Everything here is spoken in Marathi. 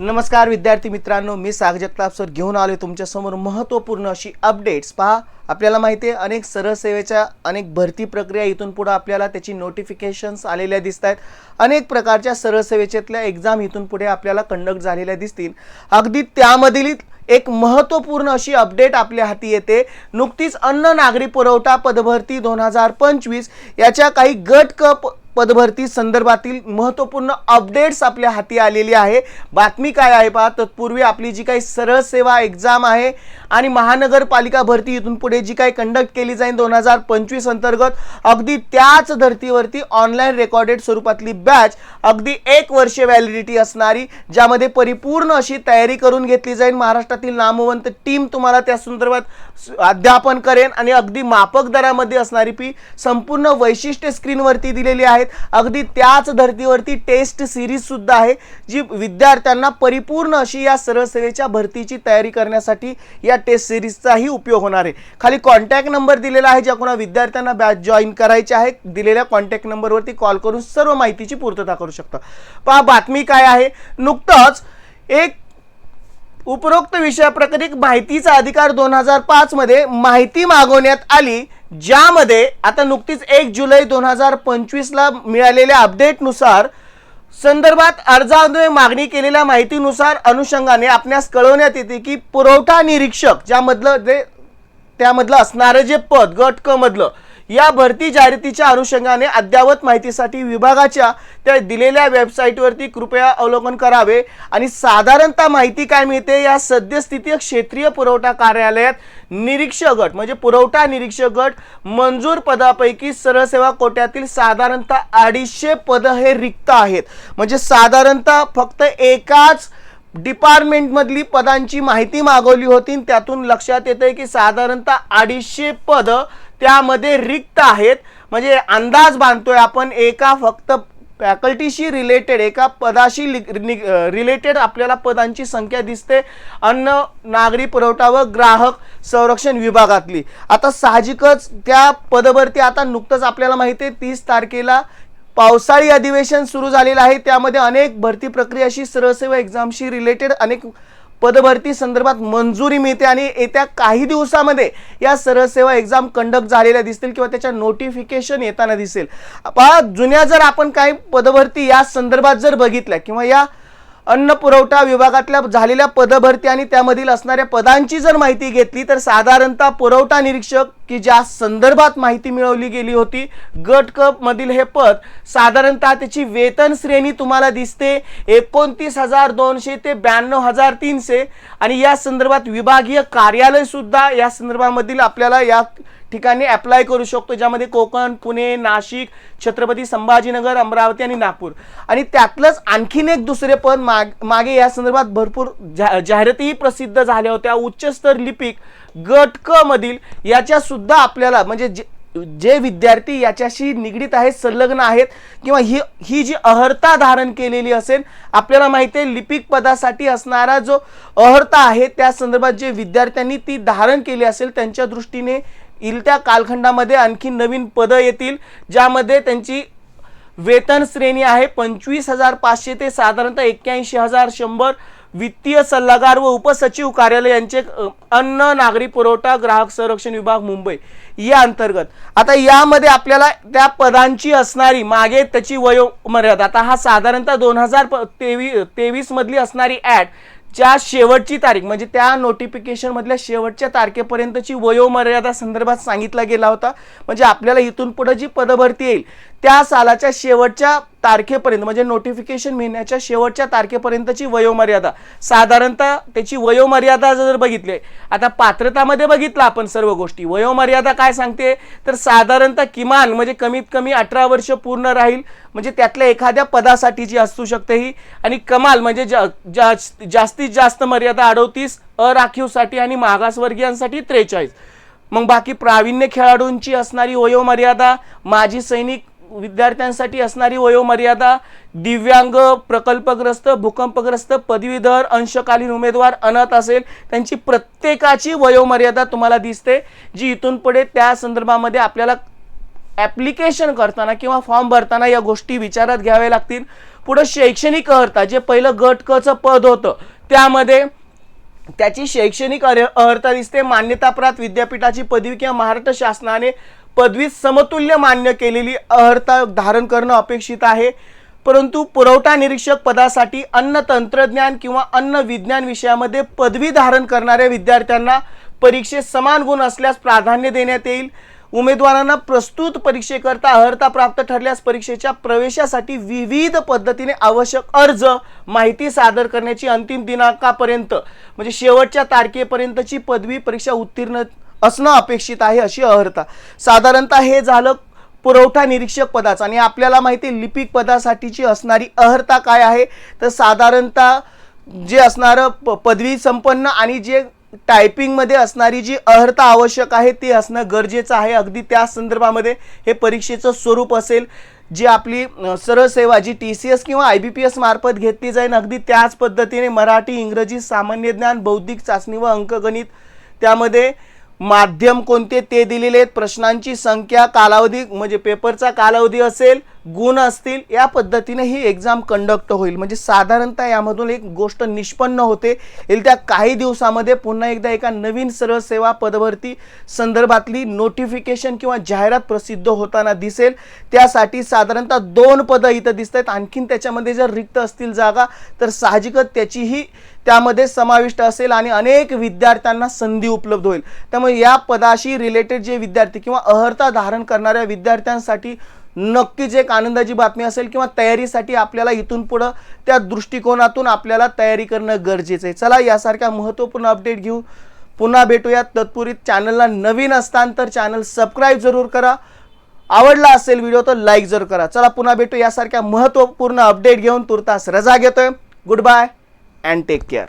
नमस्कार विद्यार्थी मित्रांनो मी साग जगताप सर घेऊन आलो तुमच्यासमोर महत्त्वपूर्ण अशी अपडेट्स. पहा आपल्याला माहिती आहे अनेक सरळ सेवेच्या अनेक भरती प्रक्रिया इथून पुढं आपल्याला त्याची नोटिफिकेशन्स आलेल्या दिसत आहेत अनेक प्रकारच्या सरळ सेवेच्यातल्या एक्झाम इथून पुढे आपल्याला कंडक्ट झालेल्या दिसतील. अगदी त्यामधील एक महत्त्वपूर्ण अशी अपडेट आपल्या हाती येते. नुकतीच अन्न नागरी पुरवठा पदभरती दोन हजार पंचवीस याच्या काही गट कप पदभरती संदर्भातील महत्त्वपूर्ण अपडेट्स आपल्या हाती आलेली आहे. बातमी काय आहे पहा तत्पूर्वी आपली जी काही सरळ सेवा एक्झाम आहे आणि महानगरपालिका भरती इथून पुढे जी काही कंडक्ट केली जाईल दोन हजार पंचवीस अंतर्गत अगदी त्याच धर्तीवरती ऑनलाईन रेकॉर्डेड स्वरूपातली बॅच अगदी एक वर्ष व्हॅलिडिटी असणारी ज्यामध्ये परिपूर्ण अशी तयारी करून घेतली जाईल. महाराष्ट्रातील नामवंत टीम तुम्हाला त्या संदर्भात अध्यापन करेन आणि अगदी मापक दरामध्ये असणारी फी संपूर्ण वैशिष्ट्य स्क्रीनवरती दिलेली आहेत अगदी त्याच धर्तीवरती टेस्ट सिरीज सुद्धा आहे जी विद्यार्थ्यांना परिपूर्ण अशी या सरळ सेवेच्या भरतीची तयारी करण्यासाठी या टेस्ट सिरीजचाही उपयोग होणार आहे. खाली कॉन्टॅक्ट नंबर दिलेला आहे ज्या कोणा विद्यार्थ्यांना बॅच जॉईन करायचे आहे दिलेल्या कॉन्टॅक्ट नंबरवरती कॉल करून सर्व माहितीची पूर्तता करू शकता. पहा बातमी काय आहे? नुकतंच एक उपरोक्त विषयाप्रकरित माहितीचा अधिकार दोन हजार पाच मध्ये माहिती मागवण्यात आली ज्यामध्ये आता नुकतीच एक जुलै दोन हजार पंचवीस ला मिळालेल्या अपडेटनुसार संदर्भात अर्जाद्वारे मागणी केलेल्या माहितीनुसार अनुषंगाने आपणास कळवण्यात येते की पुरवठा निरीक्षक ज्यामधलं जे त्यामधलं असणारं जे पद गट क मधलं या भरती जाहिरातीच्या अनुषंगाने अद्ययावत माहितीसाठी विभागाच्या त्या दिलेल्या वेबसाईटवरती कृपया अवलोकन करावे आणि साधारणतः माहिती काय मिळते या सद्यस्थिती क्षेत्रीय पुरवठा कार्यालयात निरीक्षक गट म्हणजे पुरवठा निरीक्षक गट मंजूर पदापैकी सरळ सेवा कोट्यातील साधारणतः अडीचशे पदं हे रिक्त आहेत. म्हणजे साधारणतः फक्त एकाच डिपार्टमेंटमधली पदांची माहिती मागवली होती आणि त्यातून लक्षात येतंय की साधारणतः अडीचशे पदं त्यामध्ये रिक्त आहेत. म्हणजे अंदाज बांधतोय आपण एका फक्त फॅकल्टीशी रिलेटेड एका पदाशी रिलेटेड आपल्याला पदांची संख्या दिसते. अन्न नागरी पुरवठा व ग्राहक संरक्षण विभागातली. आता साहजिकच त्या पदभरती आता नुकतंच आपल्याला माहिती आहे तीस तारखेला पावसाळी अधिवेशन सुरू झालेलं आहे. त्यामध्ये अनेक भरती प्रक्रियाशी सरळसेवा एक्झामशी रिलेटेड अनेक पदभरती संदर्भात मंजुरी मिळते आणि येत्या काही दिवसामध्ये या सरळसेवा एक्झाम कंडक्ट झालेल्या दिसतील किंवा त्याच्या नोटिफिकेशन येताना दिसेल. पहा जुन्या जर आपण काही पदभरती या संदर्भात जर बघितल्या किंवा या अन्न पुरवठा विभागातल्या झालेल्या पदभरती आणि त्यामधील असणाऱ्या पदांची जर माहिती घेतली तर साधारणतः पुरवठा निरीक्षक की ज्या संदर्भात माहिती मिळवली गेली होती गट कप मधील हे पद साधारणतः त्याची वेतन श्रेणी तुम्हाला दिसते एकोणतीस हजार दोनशे ते ब्याण्णव हजार तीनशे. आणि या संदर्भात विभागीय कार्यालय सुद्धा या संदर्भामधील आपल्याला या ठिकाणी अप्लाय करू शकतो ज्यामध्ये कोकण पुणे नाशिक छत्रपती संभाजीनगर अमरावती आणि नागपूर. आणि त्यातलंच आणखीन एक दुसरे पद माग मागे या संदर्भात भरपूर जा जाहिरातीही प्रसिद्ध झाल्या होत्या. उच्चस्तर लिपिक गट क मधील याच्या सुद्धा आपल्याला म्हणजे जे जे विद्यार्थी याच्याशी निगडीत आहेत संलग्न आहेत किंवा ही ही जी अहर्ता धारण केलेली असेल आपल्याला माहिती आहे लिपिक पदासाठी असणारा जो अहर्ता आहे त्या संदर्भात जे विद्यार्थ्यांनी ती धारण केली असेल त्यांच्या दृष्टीने इलत्या कालखंडामध्ये आणखी नवीन पदं येतील ज्यामध्ये त्यांची वेतन श्रेणी आहे पंचवीस हजार पाचशे ते साधारणतः एक्क्याऐंशी हजार शंभर वित्तीय सल्लागार व उपसचिव कार्यालय यांचे अन्न नागरी पुरवठा ग्राहक संरक्षण विभाग मुंबई या अंतर्गत. आता यामध्ये आपल्याला त्या पदांची असणारी मागे त्याची वयोमर्यादा. आता हा साधारणतः दोन हजार तेवी तेवीस मधली असणारी ॲड ज्या शेवटची तारीख म्हणजे त्या नोटिफिकेशन मधल्या शेवटच्या तारखेपर्यंतची वयोमर्यादा संदर्भात सांगितला गेला होता. म्हणजे आपल्याला इथून पुढे जी पदभरती येईल त्या सालाच्या शेवटच्या तारखेपर्यंत म्हणजे नोटिफिकेशन मिळण्याच्या शेवटच्या तारखेपर्यंतची वयोमर्यादा. साधारणतः त्याची वयोमर्यादा जर बघितली आता पात्रतामध्ये बघितलं आपण सर्व गोष्टी. वयोमर्यादा काय सांगते? तर साधारणतः किमान म्हणजे कमीत कमी अठरा वर्ष पूर्ण राहील म्हणजे त्यातल्या एखाद्या पदासाठी जी असू शकते ही. आणि कमाल म्हणजे जा, जा, जास्तीत जास्त मर्यादा अडोतीस अराखीवसाठी आणि मागासवर्गीयांसाठी त्रेचाळीस. मग बाकी प्रावीण्य खेळाडूंची असणारी वयोमर्यादा माजी सैनिक विद्यार्थ्यांसाठी असणारी वयोमर्यादा दिव्यांग प्रकल्पग्रस्त भूकंपग्रस्त पदवीधर अंशकालीन उमेदवार अनाथ असेल त्यांची प्रत्येकाची वयोमर्यादा तुम्हाला दिसते जी इथून पुढे त्या संदर्भामध्ये आपल्याला ॲप्लिकेशन करताना किंवा फॉर्म भरताना या गोष्टी विचारात घ्याव्या लागतील. पुढं शैक्षणिक अर्हता जे पहिलं गट पद होतं त्यामध्ये त्याची शैक्षणिक अर्हता दिसते. मान्यताप्राप्त विद्यापीठाची पदवी किंवा महाराष्ट्र शासनाने पदवी समतुल्य मान्य केलेली अर्हता धारण करणं अपेक्षित आहे. परंतु पुरवठा निरीक्षक पदासाठी अन्न तंत्रज्ञान किंवा अन्न विज्ञान विषयामध्ये पदवी धारण करणाऱ्या विद्यार्थ्यांना परीक्षेत समान गुण असल्यास प्राधान्य देण्यात येईल. उमेदवारांना प्रस्तुत परीक्षेकरता अर्हता प्राप्त ठरल्यास परीक्षेच्या प्रवेशासाठी विविध पद्धतीने आवश्यक अर्ज माहिती सादर करण्याची अंतिम दिनांकापर्यंत म्हणजे शेवटच्या तारखेपर्यंतची पदवी परीक्षा उत्तीर्ण असणं अपेक्षित आहे अशी अर्हता साधारणतः हे झालं पुरवठा निरीक्षक पदाचं. आणि आपल्याला माहिती आहे लिपिक पदासाठीची असणारी अर्हता काय आहे? तर साधारणतः जे असणारं प पदवी संपन्न आणि जे टायपिंगमध्ये असणारी जी अर्हता आवश्यक आहे ती असणं गरजेचं आहे. अगदी त्या संदर्भामध्ये हे परीक्षेचं स्वरूप असेल जी आपली सरळ सेवा जी टी सी एस किंवा आय बी पी एस मार्फत घेतली जाईल. अगदी त्याच पद्धतीने मराठी इंग्रजी सामान्य ज्ञान बौद्धिक चाचणी व अंकगणित त्यामध्ये माध्यम कोणते ते दिलेले आहेत? प्रश्नांची संख्या कालावधी म्हणजे पेपरचा कालावधी असेल गुण असतील या पद्धतीने ही एक्झाम कंडक्ट होईल. म्हणजे साधारणतः यामधून एक गोष्ट निष्पन्न होते. येत्या काही दिवसामध्ये पुन्हा एकदा एका नवीन सरळ सेवा पदभरती संदर्भातली नोटिफिकेशन किंवा जाहिरात प्रसिद्ध होताना दिसेल. त्यासाठी साधारणतः दोन पदं इथं दिसत आहेत आणखीन त्याच्यामध्ये जर रिक्त असतील जागा तर साहजिकच त्याचीही त्यामध्ये समाविष्ट असेल आणि अनेक विद्यार्थ्यांना संधी उपलब्ध होईल. त्यामुळे या पदाशी रिलेटेड जे विद्यार्थी किंवा अर्हता धारण करणाऱ्या विद्यार्थ्यांसाठी नक्कीच एक आनंदाची बातमी असेल किंवा तयारीसाठी आपल्याला इथून पुढं त्या दृष्टिकोनातून आपल्याला तयारी करणं गरजेचं आहे. चला यासारख्या महत्त्वपूर्ण अपडेट घेऊ. पुन्हा भेटूयात. तत्पूर्वी चॅनलला नवीन असतान तर चॅनल सबस्क्राईब जरूर करा. आवडला असेल व्हिडिओ तर लाईक जरूर करा. चला पुन्हा भेटू यासारख्या महत्त्वपूर्ण अपडेट घेऊन तुर्तास रजा घेतोय. Good bye and take care